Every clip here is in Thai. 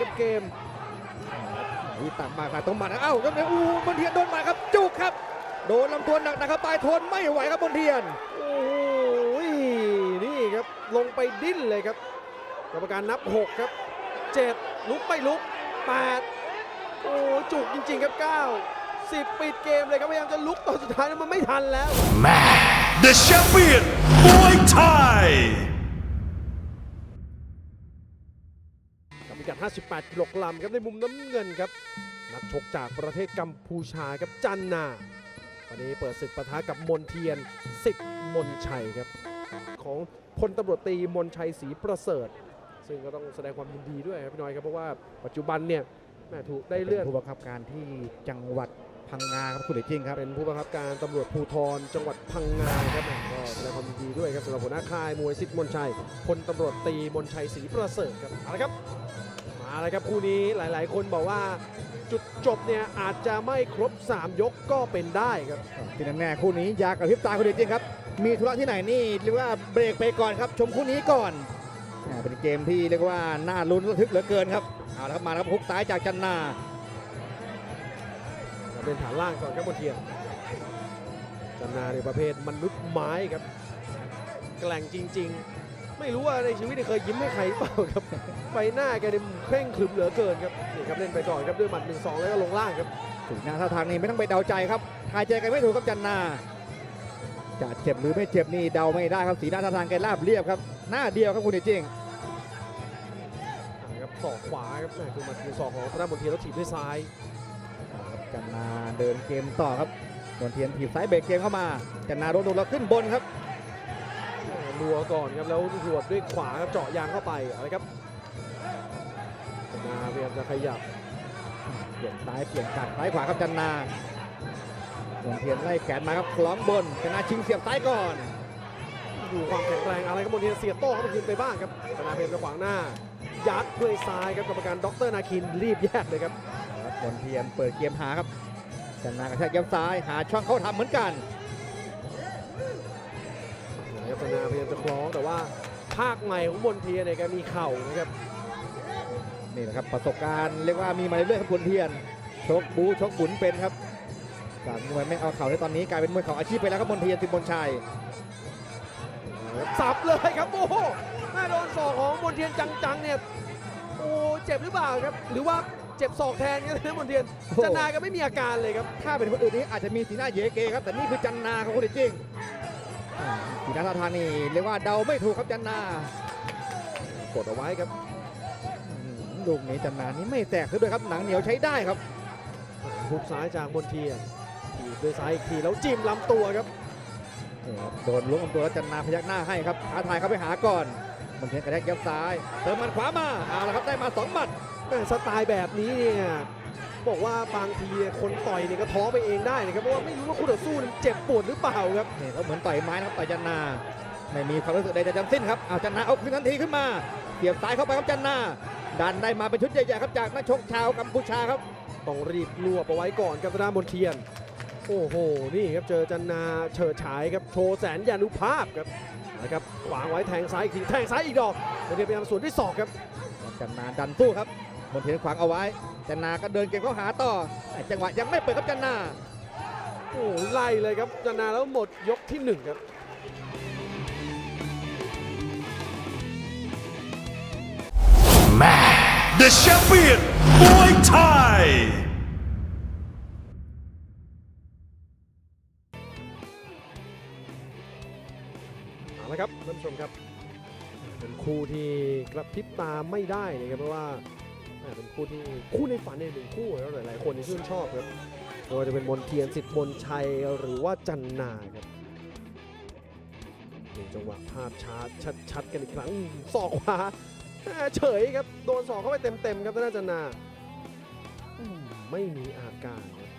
ครับเกมวิตักมาค่ะตรงหมัดนะเอ้าครับเนี่ยอู้บนเทียนโดนหมัดครับจุกครับ โดนลำตัวหนักนะครับปลายทนไม่ไหวครับบนเทียนโอ้โหนี่ครับลงไปดิ้นเลยครับกรรมการนับ 6 ครับ 7 ลุกไม่ลุก 8 โอ้จุกจริง ๆ ครับ 9 10 ปิดเกมเลยครับพยายามจะลุกตอนสุดท้ายแล้วมันไม่ทันแล้วแม The champion, Muay Thai. กับ พิกัด 58 กิโลกรัมครับในมุมน้ำเงินครับ นักชกจากประเทศกัมพูชาครับจันนาวันนี้เปิดศึกปะทะกับมนเทียนสิทธิ์มนชัยครับ ของพลตำรวจตรีมนชัยศรีประเสริฐ ซึ่งก็ต้องแสดงความยินดีด้วยครับพี่น้อยครับเพราะว่าปัจจุบันเนี่ยแม่ถูกได้เลื่อนป็ผู้บังคับการที่จังหวัดพังงาครับคุณเดชจริงครับเป็นผู้บังคับการตำรวจภูธรจังหวัดพังงาครับก็แสดงความยินดีด้วยครับสำหรับหัวหน้าค่ายมวยสิทธิ์มนชัยพลตำรวจตรีมนชัยศรีประเสริฐครับเอาละครับมาแล้วครับคู่นี้หลายๆ คนบอกว่าจุดจบเนี่ยอาจจะไม่ครบ 3 ยกก็เป็นได้ครับที่แน่ๆคู่นี้อยากกับพริบตาคุณเดชจริงครับ มีธุระที่ไหนนี่เรียกว่าเบรกไปก่อนครับ ชมคู่นี้ก่อนอ่าเป็นเกมที่เรียกว่าน่าลุ้นระทึกเหลือเกินครับเอาละครับมาแล้วครับฮุกซ้ายจากจันนาเป็นฐานล่างก่อนครับบนเทียนจันนาในประเภทมนุษย์ไม้ครับ แกล่งจริง ๆ ไม่รู้ว่าในชีวิตเนี่ยเคยยิ้มให้ใครหรือเปล่าครับใบหน้าแกเนี่ยเคร่งขรึมเหลือเกินครับนี่ครับเล่นไปก่อนครับด้วยหมัดหนึ่งสองแล้วก็ลงล่างครับถึงหน้าท่าทางนี้ไม่ต้องไปเดาใจครับทายใจกันไม่ถูกครับจันนาจะเจ็บหรือไม่เจ็บนี่เดาไม่ได้ครับสีหน้าท่าทางแกราบเรียบครับ หน้าเดียวครับคุณเดชจริงนะครับศอกขวาครับแม่คือหมัดหนึ่งสองของธนาบนเทียนแล้วถีบด้วยซ้ายครับจันนาเดินเกมต่อครับนนเทียนถีบซ้ายเบรกเกมเข้ามาจันนาโดนโดนแล้วขึ้นบนครับ นัวก่อนครับแล้วหวดด้วยขวาครับเจาะยางเข้าไปอะไรครับนาพยายามจะขยับ เปลี่ยนซ้ายเปลี่ยนกัดซ้ายขวาครับจันนานนเทียนไล่แขนมาครับคล้องบนจันนาชิงเสียบซ้ายก่อนดูความแข็งแรงอะไรครับบนเทียนเสียบโต้เข้าไปคืนไปบ้างครับธนาเพชรจะขวางหน้า ยัดด้วยซ้ายครับกรรมการด็อกเตอร์นาคินรีบแยกเลยครับครับนนเทียนเปิดเกมหาครับจันนากระแทกย้ำซ้ายหาช่องเข้าทำเหมือนกัน นะครับธนาพยายามจะคล้องแต่ว่าภาคใหม่ของบนเทียนเนี่ยแกมีเข่านะครับนี่แหละครับประสบการณ์เรียกว่ามีมาเรื่อยๆครับคุณเทียนชกบูชกบุนเป็นครับจากมวยไม่เอาเข่าในตอนนี้กลายเป็นมวยเข่าอาชีพไปแล้วครับมนเทียนติมนชัยสับเลยครับโอ้โหแม่โดนศอกของบนเทียนจังๆเนี่ยโอ้เจ็บหรือเปล่าครับ หรือว่าเจ็บศอกแทนกันนะบนเทียนจันนาก็ไม่มีอาการเลยครับถ้าเป็นคนอื่นนี้อาจจะมีสีหน้าเยเกครับแต่นี่คือจันนาครับคุณเดชจริง อ่าสีหน้าท่าทางนี่เรียกว่าเดาไม่ถูกครับจันนากดเอาไว้ครับอืมลูกนี้จันนานี่ไม่แตกซะด้วยครับหนังเหนียวใช้ได้ครับหุกซ้ายจากบนเทียนถีบด้วยซ้ายอีกทีแล้วจิ้มลำตัวครับนี่ครับโดนล้วงลำตัวแล้วจันนาพยักหน้าให้ครับท้าทายเข้าไปหาก่อนมันเทียนกระแทกยับซ้าย เติมหมันขวามาเอาละครับได้มาสองหมัดแม่สไตล์แบบนี้เนี่ย บอกว่าบางทีเนี่ยคนต่อยเนี่ยก็ท้อไปเองได้นะครับเพราะว่าไม่รู้ว่าคู่ต่อสู้เนี่ยเจ็บปวดหรือเปล่าครับนี่เขาเหมือนต่อยไม้นะครับต่อยจันนา ไม่มีความรู้สึกใดจะจำสิ้นครับเอาจันนาเอาคืนทันทีขึ้นมาเสียบซ้ายเข้าไปครับจันนาดันได้มาเป็นชุดใหญ่ๆครับจากนักชกชาวกัมพูชาครับต้องรีบรวบเอาไว้ก่อนครับทางด้านบนเทียน โอ้โห นี่ครับเจอจันนาเฉิดฉายครับโชว์แสนยานุภาพครับนะครับวางไว้แทงซ้ายอีกทีแทงซ้ายอีกดอกบนเทียนพยายามสวนด้วยศอกครับจันนาดันสู้ครับมนเทียนขวางเอาไว้ จันนาก็เดินเกมเข้าหาต่อแต่จังหวะยังไม่เปิดครับจันนาโอ้โหไล่เลยครับจันนาแล้วหมดยกที่หนึ่งครับ The champion, Muay Thai. เอาละครับท่านผู้ชมครับเป็นคู่ที่กระพริบตาไม่ได้เลยครับเพราะว่าแหม่ เป็นคู่ที่คู่ในฝันในหนึ่งคู่แล้วหลายๆคนที่ชื่นชอบครับไม่ว่าจะเป็นมนเทียนสิทธิ์มนชัยหรือว่าจันนาครับดูจังหวะภาพช้าชัดๆกันอีกครั้งศอกขวาแหม่เฉยครับโดนศอกเข้าไปเต็มๆครับท่านนาจันนาอืมไม่มีอาการครับ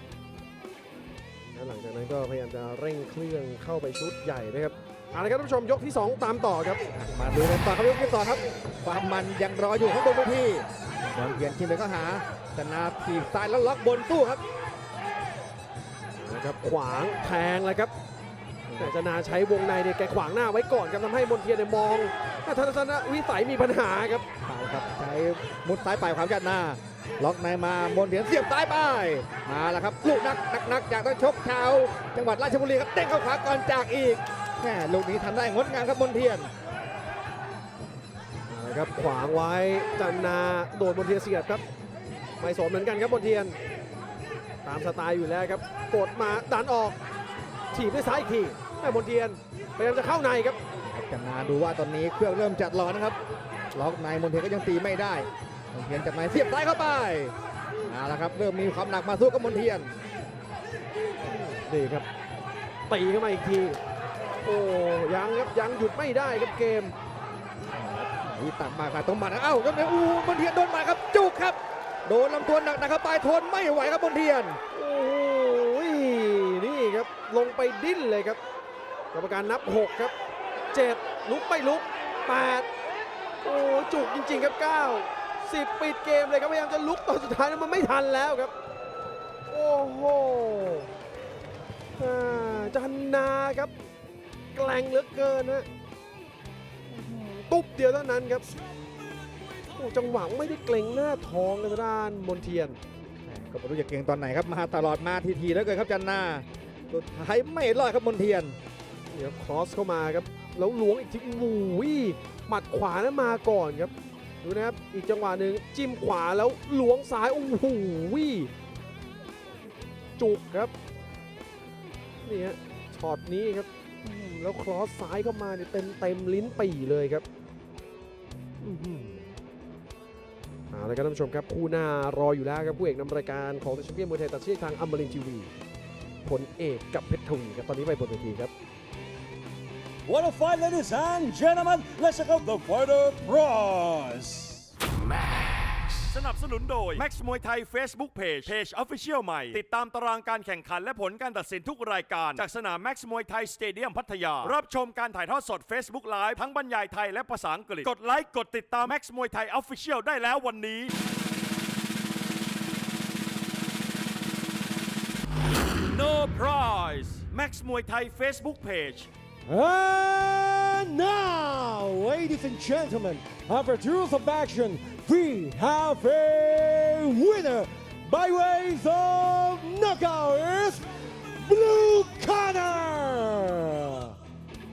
และหลังจากนั้นก็พยายามจะเร่งเครื่องเข้าไปชุดใหญ่นะครับเอาละครับท่านผู้ชมยกที่ 2 ตามต่อครับ มาดูกันต่อครับยกที่สองครับ ความมันยังรออยู่ข้างบนเวที มนเทียนชิมไปเข้าหาจันนาถีบซ้ายแล้วล็อกบนสู้ครับนะครับขวางแทงเลยครับแต่จนาใช้วงในเนี่ยแกขวางหน้าไว้ก่อนครับทำให้มนเทียนเนี่ยมองทัศนวิสัยมีปัญหาครับเป่าครับใช้มุดซ้ายไปความจัดหน้า ล็อกในมามนเทียนเสียบซ้ายไปมาแล้วครับลูกนักนักนักจากต้นชกชาวจังหวัดราชบุรีครับเด้งเข้าขวาก่อนจากอีกแหมลูกนี้ทำได้งดงามครับมนเทียน ครับขวางไว้จันนาโดนบนเทียนเสียบครับไม่สนเหมือนกันครับบนเทียน ตามสไตล์อยู่แล้วครับ กดมาดันออกถีบด้วยซ้ายอีกทีแม่บนเทียนพยายามจะเข้าในครับจันนาดูว่าตอนนี้เครื่องเริ่มจัดร้อนนะครับล็อกในมนเทียนก็ยังตีไม่ได้มนเทียนจับในเสียบซ้ายเข้าไปเอาละครับเริ่มมีความหนักมาสู้กับมนเทียนนี่ครับตีเข้ามาอีกที โอ้ยังครับยังหยุดไม่ได้ครับเกม นี่ตัดมาค่ะตรงมัดนะเอ้าแล้วเนี่ยอู้มนเทียนโดนหมัดครับจุกครับ โดนลำตัวหนักนะครับปลายทนไม่ไหวครับมนเทียนโอ้โหนี่ครับลงไปดิ้นเลยครับกรรมการนับ 6 ครับ 7 ลุกไม่ลุก 8 โอ้จุกจริง ๆ ครับ 9 10 ปิดเกมเลยครับพยายามจะลุกตอนสุดท้ายแล้วมันไม่ทันแล้วครับ โอ้โหอ่าจันนาครับ แกล่งเหลือเกินนะ ตุ๊บเดียวเท่านั้นครับโอ้จังหวะไม่ได้เกรงหน้าท้องเลยทางด้านมนเทียนก็ไม่รู้จะเก่งตอนไหนครับมาตลอดมาทีๆแล้วเกินครับจันนาสุดท้ายไม่รอดครับมนเทียนเดี๋ยวครอสเข้ามาครับแล้วล้วงอีกทีโอ้โหหมัดขวานั้นมาก่อนครับดูนะครับอีกจังหวะหนึ่งจิ้มขวาแล้วล้วงซ้ายโอ้โหจุกครับนี่ฮะช็อตนี้ครับอืมแล้วครอสซ้ายเข้ามาเนี่ยเต็มเต็มๆลิ้นปี่เลยครับอื้อหือ เอาละครับท่านผู้ชมครับคู่หน้ารออยู่แล้วครับผู้เอกนำรายการของแชมเปี้ยนมวยไทยตัดเชือกทางอมรินทีวีผลเอกกับเพชรทวีครับตอนนี้ไปบนเวทีครับ What a fight, ladies and gentlemen. Let's check out the fighter prize สนับสนุนโดย Max มวยไทย Facebook Page Page Official ใหม่ ติดตามตารางการแข่งขันและผลการตัดสินทุกรายการ จากสนาม Max มวยไทยสเตเดียมพัทยา รับชมการถ่ายทอดสด Facebook Live ทั้งบรรยายไทยและภาษาอังกฤษ กดไลค์ กดติดตาม Max มวยไทย Official ได้แล้ววันนี้ No prize Max มวยไทย Facebook Page And now, ladies and gentlemen, after two rounds of action, we have a winner by ways of knockout. It's Blue Corner.